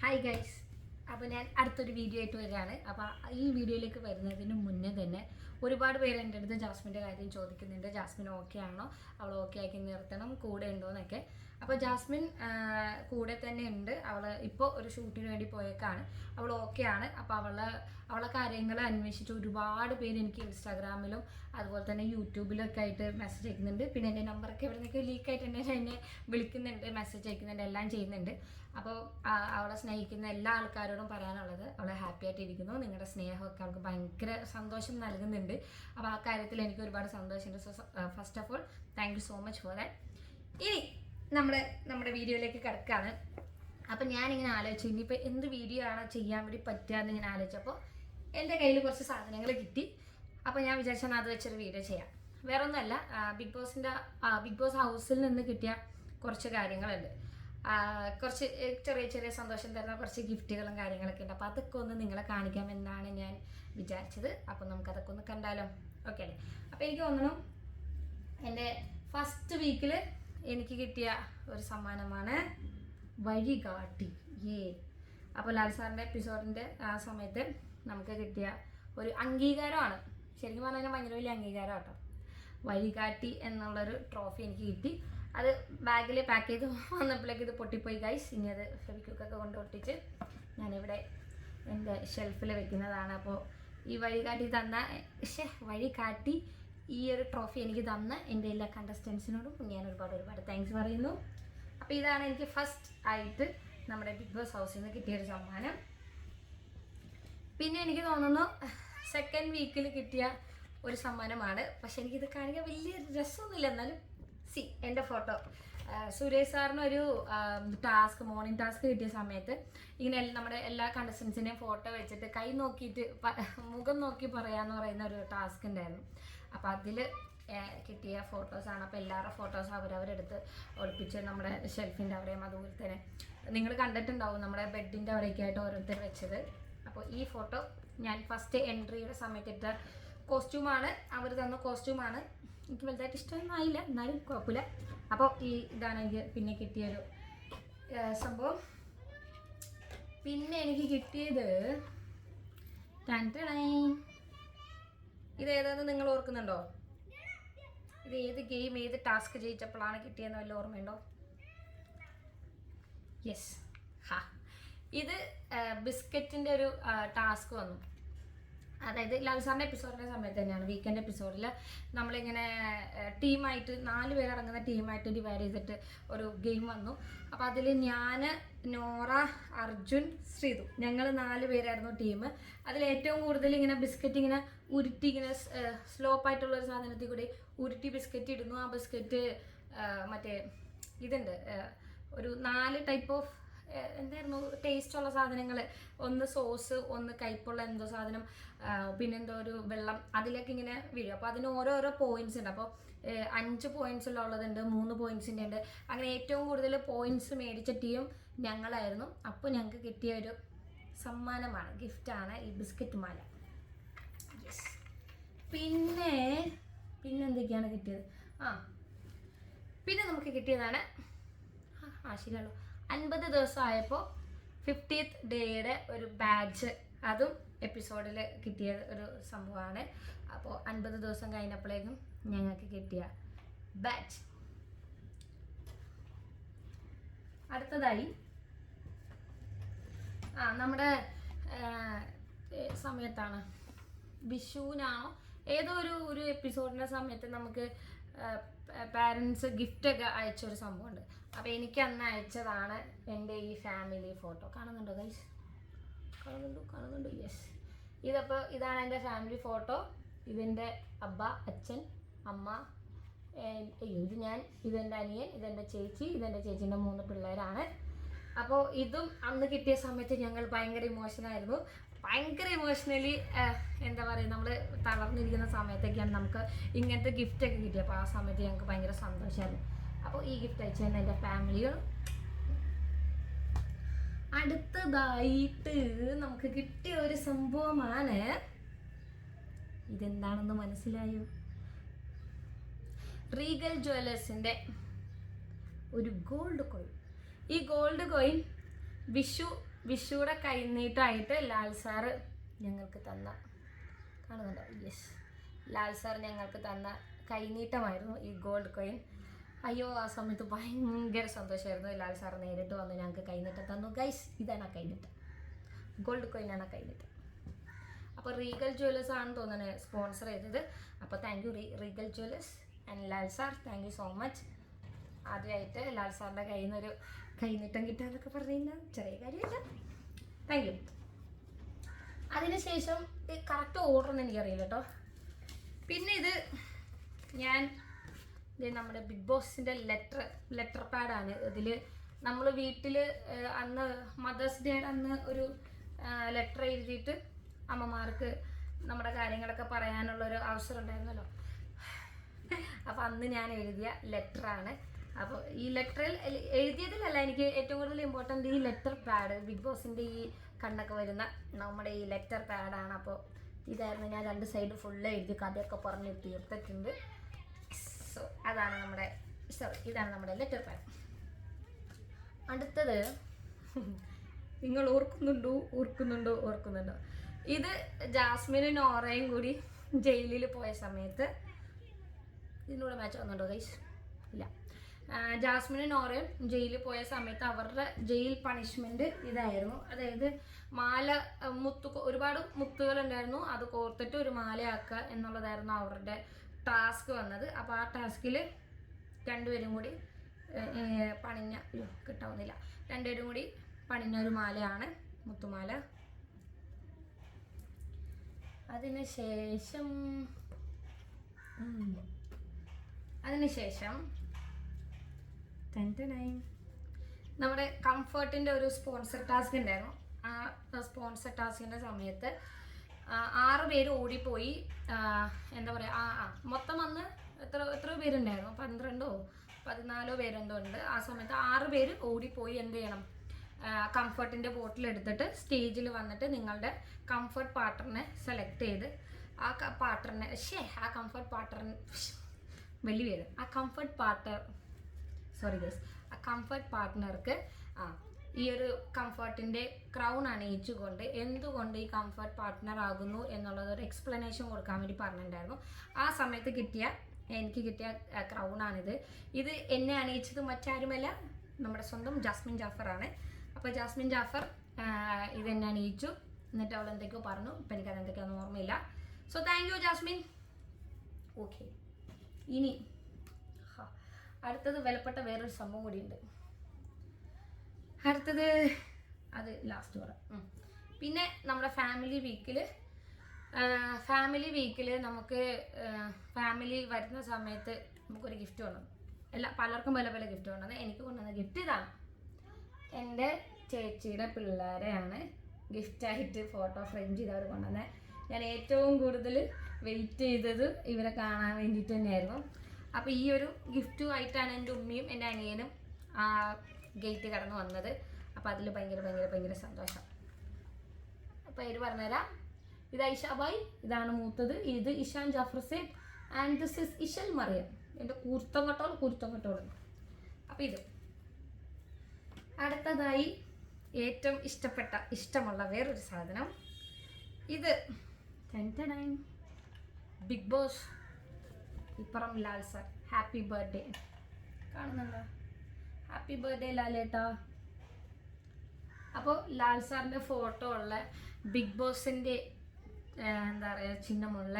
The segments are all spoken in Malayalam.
ഹായ് ഗൈസ് അപ്പോൾ ഞാൻ അടുത്തൊരു വീഡിയോ ആയിട്ട് വരികയാണ്. അപ്പോൾ ഈ വീഡിയോയിലേക്ക് വരുന്നതിന് മുന്നേ തന്നെ ഒരുപാട് പേര് എന്റെ അടുത്ത് ജാസ്മിന്റെ കാര്യം ചോദിക്കുന്നുണ്ട്. ജാസ്മിൻ ഓക്കെ ആണോ? അവൾ ഓക്കെ ആക്കി നിർത്തണം. കൂടെ ഉണ്ടോ എന്നൊക്കെ. അപ്പോൾ ജാസ്മിൻ കൂടെ തന്നെ ഉണ്ട്. അവൾ ഇപ്പോൾ ഒരു ഷൂട്ടിന് വേണ്ടി പോയേക്കാണ്. അവൾ ഓക്കെ ആണ്. അപ്പോൾ അവളെ അവളെ കാര്യങ്ങൾ അന്വേഷിച്ച് ഒരുപാട് പേര് എനിക്ക് ഇൻസ്റ്റാഗ്രാമിലും അതുപോലെ തന്നെ യൂട്യൂബിലൊക്കെ ആയിട്ട് മെസ്സേജ് അയക്കുന്നുണ്ട്. പിന്നെ എന്റെ നമ്പറൊക്കെ എവിടെ നിന്നൊക്കെ ലീക്ക് ആയിട്ട് എന്നെ എന്നെ വിളിക്കുന്നുണ്ട് മെസ്സേജ് അയക്കുന്നുണ്ട് എല്ലാം ചെയ്യുന്നുണ്ട്. അപ്പോൾ അവളെ സ്നേഹിക്കുന്ന എല്ലാ ആൾക്കാരോടും പറയാനുള്ളത് അവളെ ഹാപ്പി ആയിട്ടിരിക്കുന്നു. നിങ്ങളുടെ സ്നേഹമൊക്കെ അവൾക്ക് ഭയങ്കര സന്തോഷം നൽകുന്നുണ്ട്. അപ്പോൾ ആ കാര്യത്തിൽ എനിക്ക് ഒരുപാട് സന്തോഷമുണ്ട്. So first of all thank you so much for that ഇനി നമ്മുടെ നമ്മുടെ വീഡിയോയിലേക്ക് കിടക്കാണ്. അപ്പം ഞാനിങ്ങനെ ആലോചിച്ചു ഇനിയിപ്പോൾ എന്ത് വീഡിയോ ആണ് ചെയ്യാൻ വേണ്ടി പറ്റുക എന്ന് ഇങ്ങനെ ആലോചിച്ചപ്പോൾ എന്റെ കയ്യിൽ കുറച്ച് സാധനങ്ങൾ കിട്ടി. അപ്പോൾ ഞാൻ വിചാരിച്ചാൽ അത് വെച്ചൊരു വീഡിയോ ചെയ്യാം. വേറെ ഒന്നുമല്ല ബിഗ് ബോസിന്റെ ബിഗ് ബോസ് ഹൗസിൽ നിന്ന് കിട്ടിയ കുറച്ച് കാര്യങ്ങളുണ്ട്. കുറച്ച് ചെറിയ ചെറിയ സന്തോഷം തരുന്ന കുറച്ച് ഗിഫ്റ്റുകളും കാര്യങ്ങളൊക്കെ ഉണ്ട്. അപ്പോൾ അതൊക്കെ ഒന്ന് നിങ്ങളെ കാണിക്കാമെന്നാണ് ഞാൻ വിചാരിച്ചത്. അപ്പോൾ നമുക്കതൊക്കെ ഒന്ന് കണ്ടാലോ? ഓക്കെ അല്ലേ? അപ്പോൾ എനിക്ക് തോന്നുന്നു എന്റെ ഫസ്റ്റ് വീക്കിൽ എനിക്ക് കിട്ടിയ ഒരു സമ്മാനമാണ് വഴികാട്ടി. ഏ അപ്പോൾ ലാൽ സാറിന്റെ എപ്പിസോഡിന്റെ ആ സമയത്ത് നമുക്ക് കിട്ടിയ ഒരു അംഗീകാരമാണ്. ശരിക്കും പറഞ്ഞാൽ ഭയങ്കര വലിയ അംഗീകാരം കേട്ടോ. വഴികാട്ടി എന്നുള്ളൊരു ട്രോഫി എനിക്ക് കിട്ടി. അത് ബാഗിൽ പാക്ക് ചെയ്ത് വന്നപ്പോഴേക്ക് ഇത് പൊട്ടിപ്പോയി ഗൈസ് ഇനി അത് ഫെവിക്വിക്കൊക്കെ കൊണ്ട് ഒട്ടിച്ച് ഞാനിവിടെ എന്റെ ഷെൽഫിൽ വെക്കുന്നതാണ്. അപ്പോൾ ഈ വഴികാട്ടി തന്ന പക്ഷേ വഴികാട്ടി ഈ ഒരു ട്രോഫി എനിക്ക് തന്ന എന്റെ എല്ലാ കണ്ടസ്റ്റൻസിനോടും ഞാൻ ഒരുപാട് ഒരുപാട് താങ്ക്സ് പറയുന്നു. അപ്പോൾ ഇതാണ് എനിക്ക് ഫസ്റ്റ് ആയിട്ട് നമ്മുടെ ബിഗ് ബോസ് ഹൗസിൽ നിന്ന് കിട്ടിയൊരു സമ്മാനം. പിന്നെ എനിക്ക് തോന്നുന്നു സെക്കൻഡ് വീക്കിൽ കിട്ടിയ ഒരു സമ്മാനമാണ്. പക്ഷെ എനിക്കിത് കാണിക്കാൻ വലിയ രസമൊന്നുമില്ല. എന്നാലും സി എന്റെ ഫോട്ടോ സുരേഷ് സാറിന് ഒരു ടാസ്ക് മോർണിംഗ് ടാസ്ക് കിട്ടിയ സമയത്ത് ഇങ്ങനെ നമ്മുടെ എല്ലാ കണ്ടസ്റ്റൻസിന്റെയും ഫോട്ടോ വെച്ചിട്ട് കൈ നോക്കിയിട്ട് മുഖം നോക്കി പറയാന്ന് പറയുന്ന ഒരു ടാസ്ക് ഉണ്ടായിരുന്നു. അപ്പോൾ അതിൽ കിട്ടിയ ഫോട്ടോസാണ് അപ്പോൾ എല്ലാവരുടെ ഫോട്ടോസ് അവരവരെടുത്ത് ഒളിപ്പിച്ച് നമ്മുടെ ഷെൽഫിന്റെ അവിടെയും അതുപോലെ തന്നെ. നിങ്ങൾ കണ്ടിട്ടുണ്ടാവും നമ്മുടെ ബെഡിന്റെ അവിടെയൊക്കെ ആയിട്ട് ഓരോരുത്തർ വെച്ചത്. അപ്പോൾ ഈ ഫോട്ടോ ഞാൻ ഫസ്റ്റ് എൻട്രിയുടെ സമയത്ത് ഇട്ട കോസ്റ്റ്യൂമാണ് അവർ തന്ന കോസ്റ്റ്യൂമാണ് എനിക്ക് വലുതായിട്ട് ഇഷ്ടമൊന്നും ആയില്ല. എന്നാലും കുഴപ്പമില്ല. അപ്പോൾ ഈ ഇതാണ് എനിക്ക് പിന്നെ കിട്ടിയൊരു സംഭവം. പിന്നെ എനിക്ക് കിട്ടിയത് ടണൈ. ഇത് ഏതാണെന്ന് നിങ്ങൾ ഓർക്കുന്നുണ്ടോ? ഇത് ഏത് ഗെയിം ഏത് ടാസ്ക് ജയിച്ചപ്പോഴാണ് കിട്ടിയെന്ന് വല്ല ഓർമ്മയുണ്ടോ? യെസ് ഹാ. ഇത് ബിസ്ക്കറ്റിന്റെ ഒരു ടാസ്ക് വന്നു. അതായത് ലാൽ സാറിന്റെ എപ്പിസോഡിന്റെ സമയത്ത് തന്നെയാണ് വീക്കെൻഡ് എപ്പിസോഡിൽ നമ്മളിങ്ങനെ ടീമായിട്ട് നാല് പേരടങ്ങുന്ന ടീമായിട്ട് ഡിവൈഡ് ചെയ്തിട്ട് ഒരു ഗെയിം വന്നു. അപ്പോൾ അതിൽ ഞാൻ നോറ അർജുൻ ശ്രീതു ഞങ്ങൾ നാല് പേരായിരുന്നു ടീം അതിൽ ഏറ്റവും കൂടുതൽ ഇങ്ങനെ ബിസ്ക്കറ്റ് ഇങ്ങനെ ഉരുട്ടി ഇങ്ങനെ സ്ലോപ്പ് ആയിട്ടുള്ള ഒരു സാധനത്തിൽ കൂടി ഉരുട്ടി ബിസ്ക്കറ്റ് ഇടുന്നു. ആ ബിസ്ക്കറ്റ് മറ്റേ ഇതുണ്ട് ഒരു നാല് ടൈപ്പ് ഓഫ് എന്തായിരുന്നു ടേസ്റ്റ് ഉള്ള സാധനങ്ങൾ ഒന്ന് സോസ് ഒന്ന് കയ്പുള്ള എന്തോ സാധനം പിന്നെന്തോ ഒരു വെള്ളം അതിലൊക്കെ ഇങ്ങനെ വീഴും അപ്പോൾ അതിന് ഓരോരോ പോയിന്റ്സ് ഉണ്ട്. അപ്പോൾ അഞ്ച് പോയിന്റ്സ് ഉള്ളതുണ്ട് മൂന്ന് പോയിന്റ്സിന്റെ ഉണ്ട്. അങ്ങനെ ഏറ്റവും കൂടുതൽ പോയിന്റ്സ് മേടിച്ച ടീം ഞങ്ങളായിരുന്നു. അപ്പോൾ ഞങ്ങൾക്ക് കിട്ടിയ ഒരു സമ്മാനമാണ് ഗിഫ്റ്റാണ് ഈ ബിസ്ക്കറ്റ് മാല. യെസ് പിന്നെ പിന്നെ എന്തൊക്കെയാണ് കിട്ടിയത്? ആ പിന്നെ നമുക്ക് കിട്ടിയതാണ് ആ ശരിയാണല്ലോ അൻപത് ദിവസം ആയപ്പോൾ ഫിഫ്റ്റീത്ത് ഡേയുടെ ഒരു ബാഡ്ജ് അതും എപ്പിസോഡിൽ കിട്ടിയ ഒരു സംഭവമാണ്. അപ്പോൾ അൻപത് ദിവസം കഴിഞ്ഞപ്പോഴേക്കും ഞങ്ങൾക്ക് കിട്ടിയ ബാഡ്ജ് അടുത്തതായി ആ നമ്മുടെ സമയത്താണ്. വിഷുവിനാണോ ഏതോ ഒരു ഒരു എപ്പിസോഡിന്റെ സമയത്ത് നമുക്ക് പാരൻസ് ഗിഫ്റ്റൊക്കെ അയച്ച ഒരു സംഭവമുണ്ട്. അപ്പോൾ എനിക്ക് അന്ന് അയച്ചതാണ് എന്റെ ഈ ഫാമിലി ഫോട്ടോ കാണുന്നുണ്ടോ ഗൈസ് കാണുന്നുണ്ടോ കാണുന്നുണ്ടോ യെസ് ഇതപ്പോൾ ഇതാണ് എന്റെ ഫാമിലി ഫോട്ടോ ഇതെന്റെ അബ്ബ അച്ഛൻ അമ്മ ഇത് ഞാൻ ഇതെന്റെ അനിയൻ ഇതെന്റെ ചേച്ചി ഇതെന്റെ ചേച്ചീന്റെ മൂന്ന് പിള്ളേരാണ്. അപ്പോൾ ഇതും അന്ന് കിട്ടിയ സമയത്ത് ഞങ്ങൾ ഭയങ്കര ഇമോഷനായിരുന്നു ഭയങ്കര ഇമോഷണലി എന്താ പറയുക നമ്മൾ തളർന്നിരിക്കുന്ന സമയത്തൊക്കെയാണ് നമുക്ക് ഇങ്ങനത്തെ ഗിഫ്റ്റ് ഒക്കെ കിട്ടിയത് അപ്പോൾ ആ സമയത്ത് ഞങ്ങൾക്ക് ഭയങ്കര സന്തോഷമായിരുന്നു അപ്പോൾ ഈ ഗിഫ്റ്റ് അയച്ചു തന്നെ എന്റെ ഫാമിലികളും അടുത്തതായിട്ട് നമുക്ക് കിട്ടിയ ഒരു സംഭവമാണ്. ഇതെന്താണെന്ന് മനസ്സിലായോ? റീഗൽ ജ്വല്ലേഴ്സിന്റെ ഒരു ഗോൾഡ് കോയിൻ ഈ ഗോൾഡ് കോയിൻ വിഷു വിഷുവിടെ കൈനീട്ടമായിട്ട് ലാൽ സാറ് ഞങ്ങൾക്ക് തന്ന കാണുന്നുണ്ടോ? യെസ് ലാൽ സാർ ഞങ്ങൾക്ക് തന്ന കൈനീട്ടമായിരുന്നു ഈ ഗോൾഡ് കോയിൻ അയ്യോ ആ സമയത്ത് ഭയങ്കര സന്തോഷമായിരുന്നു ലാൽ സാർ നേരിട്ട് വന്ന് ഞങ്ങൾക്ക് കൈനീട്ടം തന്നു. ഗൈസ് ഇതാണ് ആ കൈനീട്ടം. ഗോൾഡ് കോയിനാണ് ആ കൈനീട്ടം. അപ്പോൾ റീഗൽ ജ്വല്ലേഴ്സ് ആണ് തോന്നുന്നത് സ്പോൺസർ ചെയ്തത്. അപ്പോൾ thank you Regal jewellers and Lal sir thank you so much ആദ്യമായിട്ട് ലാൽ സാറിന്റെ കയ്യിൽ നിന്നൊരു കൈനീട്ടം കിട്ടാന്നൊക്കെ കഴിഞ്ഞാൽ ചെറിയ കാര്യമില്ല. താങ്ക് യു അതിനുശേഷം കറക്റ്റ് ഓർഡർ ഒന്നും എനിക്കറിയില്ല കേട്ടോ പിന്നെ ഇത് ഞാൻ നമ്മുടെ ബിഗ് ബോസിന്റെ ലെറ്റർ ലെറ്റർ പാഡാണ് ഇതിൽ നമ്മൾ വീട്ടിൽ അന്ന് മദേഴ്സ് ഡേയുടെ അന്ന് ഒരു ലെറ്റർ എഴുതിയിട്ട് അമ്മമാർക്ക് നമ്മുടെ കാര്യങ്ങളൊക്കെ പറയാനുള്ളൊരു അവസരം ഉണ്ടായിരുന്നല്ലോ. അപ്പം അന്ന് ഞാൻ എഴുതിയ ലെറ്ററാണ് അപ്പോൾ ഈ ലെറ്ററിൽ എഴുതിയതിലല്ല എനിക്ക് ഏറ്റവും കൂടുതൽ ഇമ്പോർട്ടന്റ് ഈ ലെറ്റർ പാഡ് ബിഗ് ബോസിന്റെ ഈ കണ്ണൊക്കെ വരുന്ന നമ്മുടെ ഈ ലെറ്റർ പാഡാണ് അപ്പോൾ ഇതായിരുന്നു ഞാൻ രണ്ട് സൈഡ് ഫുള്ള് എഴുതി കഥയൊക്കെ പറഞ്ഞ് തീർത്തിട്ടുണ്ട്. സോ അതാണ് നമ്മുടെ സോറി ഇതാണ് നമ്മുടെ ലെറ്റർ പാഡ് അടുത്തത് നിങ്ങൾ ഓർക്കുന്നുണ്ടോ? ഓർക്കുന്നുണ്ടോ? ഓർക്കുന്നുണ്ടോ? ഇത് ജാസ്മിനും നോറയും കൂടി ജയിലിൽ പോയ സമയത്ത് ഇതിനോട് മാച്ച് വന്നുണ്ടോ ഗൈസ് ഇല്ല. ജാസ്മിനും നോറയും ജയിലിൽ പോയ സമയത്ത് അവരുടെ ജയിൽ പണിഷ്മെന്റ് ഇതായിരുന്നു. അതായത് മാല മുത്തു ഒരുപാട് മുത്തുകൾ ഉണ്ടായിരുന്നു അത് കോർത്തിട്ട് ഒരു മാലയാക്കുക എന്നുള്ളതായിരുന്നു അവരുടെ ടാസ്ക് വന്നത്. അപ്പോൾ ആ ടാസ്കിൽ രണ്ടുപേരും കൂടി പണിഞ്ഞ കിട്ടാവുന്നില്ല. രണ്ടുപേരും കൂടി പണിഞ്ഞ ഒരു മാലയാണ് മുത്തുമാല. അതിനുശേഷം അതിനുശേഷം നമ്മുടെ കംഫർട്ടിന്റെ ഒരു സ്പോൺസർ ടാസ്ക് ഉണ്ടായിരുന്നു. ആ സ്പോൺസർ ടാസ്കിന്റെ സമയത്ത് ആറ് പേര് ഓടിപ്പോയി. എന്താ പറയുക ആ ആ മൊത്തം അന്ന് എത്ര എത്ര പേരുണ്ടായിരുന്നു? പന്ത്രണ്ടോ പതിനാലോ പേരെന്തോ ഉണ്ട്. ആ സമയത്ത് ആറ് പേര് ഓടിപ്പോയി എന്ത് ചെയ്യണം? കംഫർട്ടിന്റെ ബോട്ടിൽ എടുത്തിട്ട് സ്റ്റേജിൽ വന്നിട്ട് നിങ്ങളുടെ കംഫർട്ട് പാർട്ടറിനെ സെലക്ട് ചെയ്ത് ആ പാർട്ടറിനെ ഷേ ആ കംഫർട്ട് പാർട്ണർ വലിയ പേര് ആ comfort partner sorry guys comfort പാർട്ട്ണർക്ക് ആ ഈ ഒരു കംഫർട്ടിന്റെ ക്രൗൺ അണിയിച്ചുകൊണ്ട് എന്തുകൊണ്ട് ഈ കംഫർട്ട് പാർട്ട്ണർ ആകുന്നു എന്നുള്ളത് ഒരു എക്സ്പ്ലനേഷൻ കൊടുക്കാൻ വേണ്ടി പറഞ്ഞിട്ടുണ്ടായിരുന്നു. ആ സമയത്ത് കിട്ടിയ എനിക്ക് കിട്ടിയ ക്രൗൺ ആണിത്. ഇത് എന്നെ അണിയിച്ചത് മറ്റാരുമല്ല നമ്മുടെ സ്വന്തം ജാസ്മിൻ ജാഫറാണ്. അപ്പോൾ ജാസ്മിൻ ജാഫർ ഇത് എന്നെ അണിയിച്ചു. എന്നിട്ട് അവൾ എന്തൊക്കെയോ പറഞ്ഞു. ഇപ്പം എനിക്കത് എന്തൊക്കെയാണെന്ന് ഓർമ്മയില്ല. So thank you Jasmine. Okay ഇനി അടുത്തത് വിലപ്പെട്ട വേറൊരു സംഭവം കൂടിയുണ്ട്. അടുത്തത് അത് ലാസ്റ്റ് പറയാം പിന്നെ നമ്മുടെ ഫാമിലി വീക്കിൽ ഫാമിലി വീക്കിൽ നമുക്ക് ഫാമിലി വരുന്ന സമയത്ത് നമുക്കൊരു ഗിഫ്റ്റ് വേണം എല്ലാ പലർക്കും പല പല ഗിഫ്റ്റ് കൊണ്ടുവന്ന്. എനിക്ക് കൊണ്ടുവന്ന ഗിഫ്റ്റ് ഇതാണ് എന്റെ ചേച്ചിയുടെ പിള്ളേരെയാണ് ഗിഫ്റ്റായിട്ട് ഫോട്ടോ ഫ്രെയിം ചെയ്ത് അവർ കൊണ്ടുവന്നത് ഞാൻ ഏറ്റവും കൂടുതൽ വെയിറ്റ് ചെയ്തത് ഇവരെ കാണാൻ വേണ്ടിയിട്ട് തന്നെയായിരുന്നു. അപ്പോൾ ഈ ഒരു ഗിഫ്റ്റും ആയിട്ടാണ് എന്റെ ഉമ്മയും എന്റെ അനിയനും ആ ഗേറ്റ് കടന്ന് വന്നത്. അപ്പോൾ അതിൽ ഭയങ്കര ഭയങ്കര ഭയങ്കര സന്തോഷം. പേര് പറഞ്ഞുതരാം. ഇത് ഐഷാബായ് ഇതാണ് മൂത്തത്. ഇത് Ishan Jafar Sahib and this is Ishal Mariyam. എന്റെ കൂർത്തം കട്ടോൾ കൂർത്തം കട്ടോൾ അപ്പോൾ ഇത്. അടുത്തതായി ഏറ്റവും ഇഷ്ടപ്പെട്ട ഇഷ്ടമുള്ള വേറൊരു സാധനം. ഇത്. ബിഗ് ബോസ് ഇപ്പുറം ലാൽ സർ. ഹാപ്പി ബർത്ത്ഡേ കാണുന്നുണ്ടോ? ഹാപ്പി ബർത്ത്ഡേ ലാലേട്ടാ അപ്പോൾ ലാൽ സാറിന്റെ ഫോട്ടോ ഉള്ള ബിഗ് ബോസിന്റെ എന്താ പറയുക ചിഹ്നമുള്ള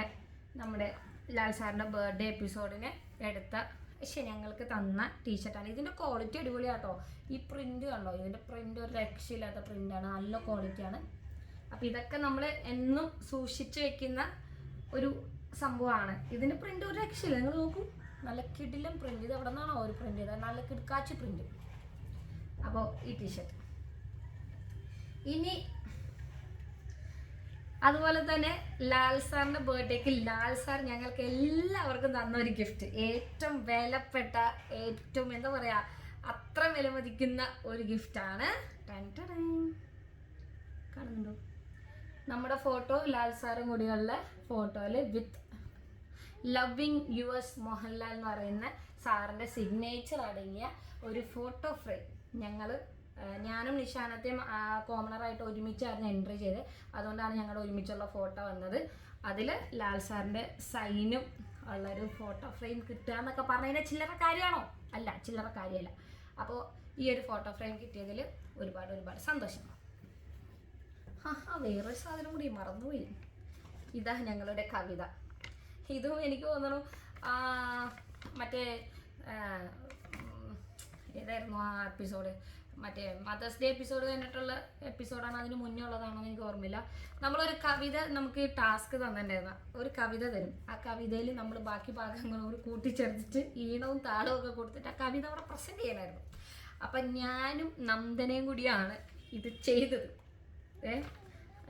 നമ്മുടെ ലാൽ സാറിന്റെ ബർത്ത്ഡേ എപ്പിസോഡിന് എടുത്ത പക്ഷേ ഞങ്ങൾക്ക് തന്ന ടീഷർട്ടാണ് ഇതിന്റെ ക്വാളിറ്റി അടിപൊളിയാട്ടോ. ഈ പ്രിന്റ് കണ്ടോ? ഇതിന്റെ പ്രിന്റ് ഒരു രക്ഷയില്ലാത്ത പ്രിന്റാണ് നല്ല ക്വാളിറ്റിയാണ് അപ്പോൾ ഇതൊക്കെ നമ്മൾ എന്നും സൂക്ഷിച്ചു വെക്കുന്ന ഒരു സംഭവമാണ്. ഇതിന് പ്രിന്റ് ഒരു രക്ഷയില്ല. നിങ്ങൾ നോക്കൂ. നല്ല കിടിലും പ്രിന്റ് ഇത് എവിടെ നിന്നാണോ ഒരു പ്രിന്റ് ചെയ്തത്. നല്ല കിടക്കാച്ചി പ്രിന്റ് അപ്പോൾ ഈ ടീഷർട്ട് ഇനി അതുപോലെ തന്നെ ലാൽ സാറിന്റെ ബർത്ത്ഡേക്ക് ലാൽ സാർ ഞങ്ങൾക്ക് എല്ലാവർക്കും തന്ന ഒരു ഗിഫ്റ്റ് ഏറ്റവും വിലപ്പെട്ട ഏറ്റവും എന്താ പറയാ അത്ര വിലമതിക്കുന്ന ഒരു ഗിഫ്റ്റാണ് കാണുന്നുണ്ടോ നമ്മുടെ ഫോട്ടോ ലാൽ സാറും കൂടിയുള്ള ഫോട്ടോയിൽ with loving U S Mohanlal എന്ന് പറയുന്ന സാറിന്റെ സിഗ്നേച്ചർ അടങ്ങിയ ഒരു ഫോട്ടോ ഫ്രെയിം ഞങ്ങൾ ഞാനും നിഷാനത്തെയും കോമണറായിട്ട് ഒരുമിച്ചായിരുന്നു എൻട്രി ചെയ്ത് അതുകൊണ്ടാണ് ഞങ്ങളുടെ ഒരുമിച്ചുള്ള ഫോട്ടോ വന്നത്. അതിൽ ലാൽ സാറിന്റെ സൈനും ഉള്ളൊരു ഫോട്ടോ ഫ്രെയിം കിട്ടുക എന്നൊക്കെ പറഞ്ഞു കഴിഞ്ഞാൽ ചില്ലറ കാര്യമാണോ? അല്ല ചില്ലറ കാര്യമല്ല. അപ്പോൾ ഈ ഒരു ഫോട്ടോ ഫ്രെയിം കിട്ടിയതിൽ ഒരുപാട് ഒരുപാട് സന്തോഷം. ആ വേറൊരു സാധനം കൂടി മറന്നുപോയി. ഇതാ ഞങ്ങളുടെ കവിത. ഇതും എനിക്ക് തോന്നുന്നു ആ, മറ്റേ ഏതായിരുന്നു ആ എപ്പിസോഡ് മറ്റേ മദേഴ്സ് ഡേ എപ്പിസോഡ് കഴിഞ്ഞിട്ടുള്ള എപ്പിസോഡാണ് അതിന് മുന്നേ ഉള്ളതാണോ എന്ന് എനിക്ക് ഓർമ്മയില്ല. നമ്മളൊരു കവിത നമുക്ക് ടാസ്ക് തന്നിട്ടുണ്ടായിരുന്ന. ഒരു കവിത തരും. ആ കവിതയിൽ നമ്മൾ ബാക്കി ഭാഗങ്ങളും കൂടി കൂട്ടിച്ചേർത്തിട്ട് ഈണവും താളവും ഒക്കെ കൊടുത്തിട്ട് ആ കവിത അവിടെ പ്രസന്റ് ചെയ്യണമായിരുന്നു അപ്പം ഞാനും നന്ദനയും കൂടിയാണ് ഇത് ചെയ്തത്. ഏ?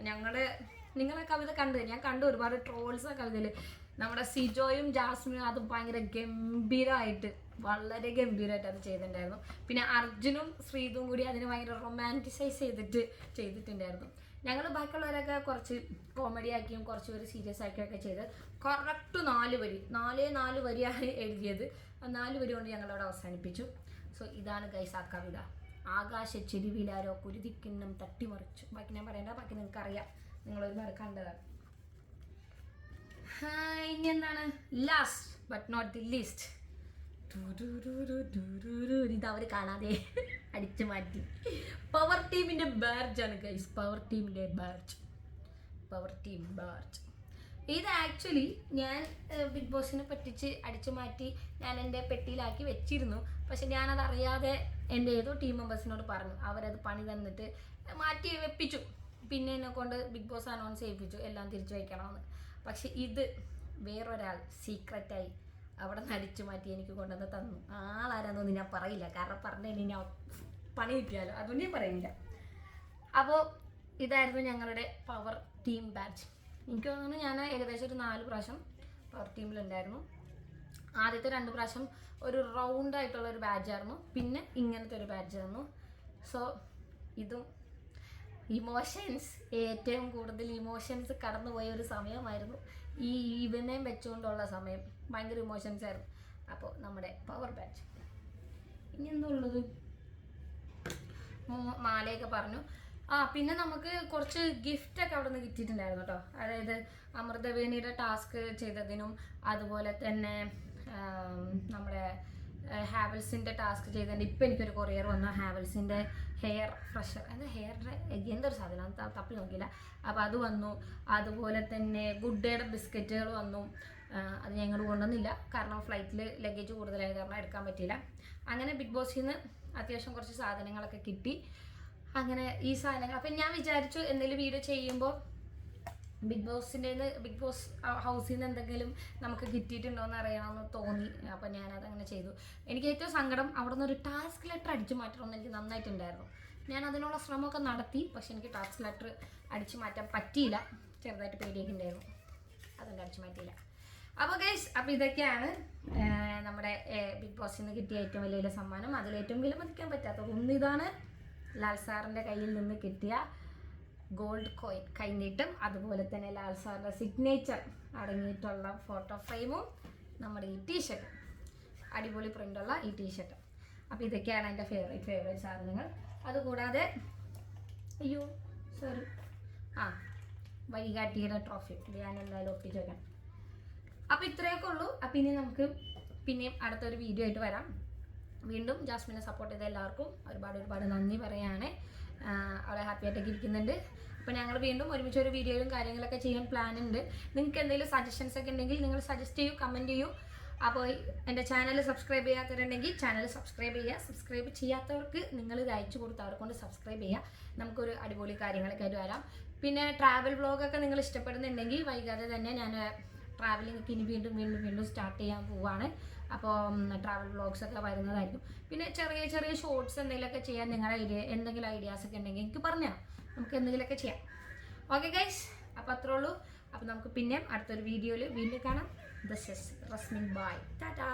ഞങ്ങളുടെ നിങ്ങളെ കവിത കണ്ടു ഞാൻ കണ്ടു ഒരുപാട് ട്രോൾസ് ആ കവിതയിൽ നമ്മുടെ സിജോയും ജാസ്മിനും അത് ഭയങ്കര ഗംഭീരമായിട്ട് വളരെ ഗംഭീരമായിട്ട് അത് ചെയ്തിട്ടുണ്ടായിരുന്നു. പിന്നെ അർജുനും ശ്രീതും കൂടി അതിന് ഭയങ്കര റൊമാന്റിസൈസ് ചെയ്തിട്ട് ചെയ്തിട്ടുണ്ടായിരുന്നു. ഞങ്ങൾ ബാക്കിയുള്ളവരൊക്കെ കുറച്ച് കോമഡി ആക്കിയും കുറച്ച് പേര് സീരിയസ് ആക്കിയൊക്കെ ചെയ്ത് കറക്റ്റ് നാല് വരി നാലേ നാല് വരിയാണ് എഴുതിയത്. ആ നാല് വരി കൊണ്ട് ഞങ്ങളവിടെ അവസാനിപ്പിച്ചു. സോ ഇതാണ് ഗൈസ് ആ കവിത. ആകാശ ചെരുവിലാരോ കുരുതിക്കിണ്ണം തട്ടിമറിച്ചു. ബാക്കി ഞാൻ പറയണ്ട ബാക്കി നിങ്ങൾക്ക് അറിയാം നിങ്ങൾ ഒരുപാട് കണ്ടതാണ് ഇനി എന്താണ്? Last but not the least ഇത് അവർ കാണാതെ അടിച്ചു മാറ്റി. പവർ ടീമിന്റെ ബാർജ് ആണ് ഗൈസ് പവർ ടീമിന്റെ ബാർജ് പവർ ടീം ബാർജ് ഇത് ആക്ച്വലി ഞാൻ ബിഗ് ബോസിനെ പറ്റിച്ച് അടിച്ചു മാറ്റി ഞാൻ എന്റെ പെട്ടിയിലാക്കി വെച്ചിരുന്നു. പക്ഷെ ഞാനത് അറിയാതെ എന്റെ ഏതോ ടീം മെമ്പേഴ്സിനോട് പറഞ്ഞു. അവരത് പണി തന്നിട്ട് മാറ്റി വെപ്പിച്ചു. പിന്നെ എന്നെ കൊണ്ട് ബിഗ് ബോസ് അനൗൺസ് ചെയ്യിപ്പിച്ചു. എല്ലാം തിരിച്ചു വയ്ക്കണമെന്ന്. പക്ഷെ ഇത് വേറൊരാൾ സീക്രറ്റായി അവിടെ നിന്ന് അടിച്ചു മാറ്റി എനിക്ക് കൊണ്ടുവന്ന് തന്നു. ആളാരാന്നൊന്നും ഞാൻ പറയില്ല. കാരണം പറഞ്ഞു ഞാൻ പണി കിട്ടിയാലോ? അതൊന്നും ഞാൻ പറയില്ല അപ്പോൾ ഇതായിരുന്നു ഞങ്ങളുടെ പവർ ടീം ബാച്ച് എനിക്ക് തോന്നുന്നു ഞാൻ ഏകദേശം ഒരു നാല് പ്രാവശ്യം പവർ ടീമിലുണ്ടായിരുന്നു ആദ്യത്തെ രണ്ട് പ്രാവശ്യം ഒരു റൗണ്ട് ആയിട്ടുള്ള ഒരു ബാഡ്ജായിരുന്നു പിന്നെ ഇങ്ങനത്തെ ഒരു ബാഡ്ജായിരുന്നു സോ ഇതും ഇമോഷൻസ് ഏറ്റവും കൂടുതൽ ഇമോഷൻസ് കടന്നുപോയ ഒരു സമയമായിരുന്നു. ഈ ഇവനെയും വെച്ചുകൊണ്ടുള്ള സമയം. ഭയങ്കര ഇമോഷൻസ് ആയിരുന്നു. അപ്പോൾ നമ്മുടെ പവർ ബാച്ച് ഇനി എന്തുള്ളത് മാലയൊക്കെ പറഞ്ഞു. ആ പിന്നെ നമുക്ക് കുറച്ച് ഗിഫ്റ്റ് ഒക്കെ അവിടെ നിന്ന് കിട്ടിയിട്ടുണ്ടായിരുന്നു കേട്ടോ. അതായത് അമൃതവേണിയുടെ ടാസ്ക് ചെയ്തതിനും അതുപോലെ തന്നെ നമ്മുടെ ഹാവൽസിന്റെ ടാസ്ക് ചെയ്തതിന്റെ ഇപ്പം എനിക്കൊരു കൊറിയർ വന്നു. ഹാവൽസിന്റെ ഹെയർ ഫ്രഷർ അത് ഹെയറിന്റെ എന്തൊരു സാധനം? തപ്പി നോക്കിയില്ല. അപ്പോൾ അത് വന്നു. അതുപോലെ തന്നെ ഗുഡ് ഡേയുടെ ബിസ്ക്കറ്റുകൾ വന്നു. അത് ഞങ്ങൾ കൊണ്ടുവന്നില്ല. കാരണം ഫ്ലൈറ്റിൽ ലഗേജ് കൂടുതലായത് കാരണം എടുക്കാൻ പറ്റിയില്ല. അങ്ങനെ ബിഗ് ബോസിൽ നിന്ന് അത്യാവശ്യം കുറച്ച് സാധനങ്ങളൊക്കെ കിട്ടി. അങ്ങനെ ഈ സാധനങ്ങൾ അപ്പം ഞാൻ വിചാരിച്ചു എന്തെങ്കിലും വീഡിയോ ചെയ്യുമ്പോൾ ബിഗ് ബോസിന്റെ ബിഗ് ബോസ് ഹൗസിൽ നിന്ന് എന്തെങ്കിലും നമുക്ക് കിട്ടിയിട്ടുണ്ടോ എന്ന് അറിയണമെന്ന് തോന്നി. അപ്പം ഞാനത് അങ്ങനെ ചെയ്തു. എനിക്ക് ഏറ്റവും സങ്കടം അവിടെ നിന്ന് ഒരു ടാസ്ക് ലെറ്റർ അടിച്ചു മാറ്റണമെന്ന് എനിക്ക് നന്നായിട്ടുണ്ടായിരുന്നു. ഞാൻ അതിനുള്ള ശ്രമമൊക്കെ നടത്തി പക്ഷെ എനിക്ക് ടാസ്ക് ലെറ്റർ അടിച്ചു മാറ്റാൻ പറ്റിയില്ല. ചെറുതായിട്ട് പേടിയൊക്കെ ഉണ്ടായിരുന്നു. അതുകൊണ്ട് അടിച്ചു മാറ്റിയില്ല. അപ്പോൾ ഗൈസ് അപ്പോൾ ഇതൊക്കെയാണ് നമ്മുടെ ബിഗ് ബോസിൽ നിന്ന് കിട്ടിയ ഏറ്റവും വലിയ വലിയ സമ്മാനം. അതിലേറ്റവും വിലമതിക്കാൻ പറ്റാത്ത ഒന്നിതാണ്. ലാൽ സാറിന്റെ കയ്യിൽ നിന്ന് കിട്ടിയ ഗോൾഡ് കോയിൻ കൈനീട്ടും അതുപോലെ തന്നെ ലാൽ സാറിന്റെ സിഗ്നേച്ചർ അടങ്ങിയിട്ടുള്ള ഫോട്ടോ ഫ്രെയിമും നമ്മുടെ ഈ ടീഷർട്ടും അടിപൊളി പ്രിന്റുള്ള ഈ ടീഷർട്ടും അപ്പോൾ ഇതൊക്കെയാണ് എന്റെ ഫേവറേറ്റ് ഫേവറേറ്റ് സാധനങ്ങൾ. അതുകൂടാതെ അയ്യോ സോറി ആ വഴികാട്ടിയുടെ ട്രോഫി ഞാൻ എന്തായാലും ഒപ്പിച്ച് വെക്കാം. അപ്പോൾ ഇത്രയൊക്കെ ഉള്ളൂ. അപ്പം ഇനി നമുക്ക് പിന്നെയും അടുത്തൊരു വീഡിയോ ആയിട്ട് വരാം. വീണ്ടും ജാസ്മിനെ സപ്പോർട്ട് ചെയ്ത എല്ലാവർക്കും ഒരുപാട് ഒരുപാട് നന്ദി പറയുകയാണ് അവളെ ഹാപ്പി ആയിട്ടൊക്കെ ഇരിക്കുന്നുണ്ട്. അപ്പോൾ ഞങ്ങൾ വീണ്ടും ഒരുമിച്ച് ഒരു വീഡിയോയിലും കാര്യങ്ങളൊക്കെ ചെയ്യാൻ പ്ലാൻ ഉണ്ട്. നിങ്ങൾക്ക് എന്തെങ്കിലും സജഷൻസ് ഒക്കെ ഉണ്ടെങ്കിൽ നിങ്ങൾ സജസ്റ്റ് ചെയ്യൂ കമന്റ് ചെയ്യൂ. അപ്പോൾ എന്റെ ചാനൽ സബ്സ്ക്രൈബ് ചെയ്യാത്തവരുണ്ടെങ്കിൽ ചാനൽ സബ്സ്ക്രൈബ് ചെയ്യുക. സബ്സ്ക്രൈബ് ചെയ്യാത്തവർക്ക് നിങ്ങൾ ഇത് അയച്ചു കൊടുത്ത് അവരെ കൊണ്ട് സബ്സ്ക്രൈബ് ചെയ്യുക. നമുക്കൊരു അടിപൊളി കാര്യങ്ങളൊക്കെ ആയിട്ട് വരാം. പിന്നെ ട്രാവൽ വ്ളോഗൊക്കെ നിങ്ങൾ ഇഷ്ടപ്പെടുന്നുണ്ടെങ്കിൽ വൈകാതെ തന്നെ ഞാൻ ട്രാവലിംഗ് ഒക്കെ ഇനി വീണ്ടും വീണ്ടും വീണ്ടും സ്റ്റാർട്ട് ചെയ്യാൻ പോവാണ്. അപ്പോൾ ട്രാവൽ വ്ളോഗ്സ് ഒക്കെ വരുന്നതായിരിക്കും. പിന്നെ ചെറിയ ചെറിയ ഷോർട്സ് എന്തെങ്കിലുമൊക്കെ ചെയ്യാൻ നിങ്ങളുടെ ഐഡിയ എന്തെങ്കിലും ഐഡിയാസ് ഒക്കെ ഉണ്ടെങ്കിൽ എനിക്ക് പറഞ്ഞാൽ നമുക്ക് എന്തെങ്കിലുമൊക്കെ ചെയ്യാം. ഓക്കെ ഗൈസ് അപ്പോൾ അത്രേ ഉള്ളൂ. അപ്പോൾ നമുക്ക് പിന്നെയും അടുത്തൊരു വീഡിയോയിൽ വീണ്ടും കാണാം. This is Rasmin bye tata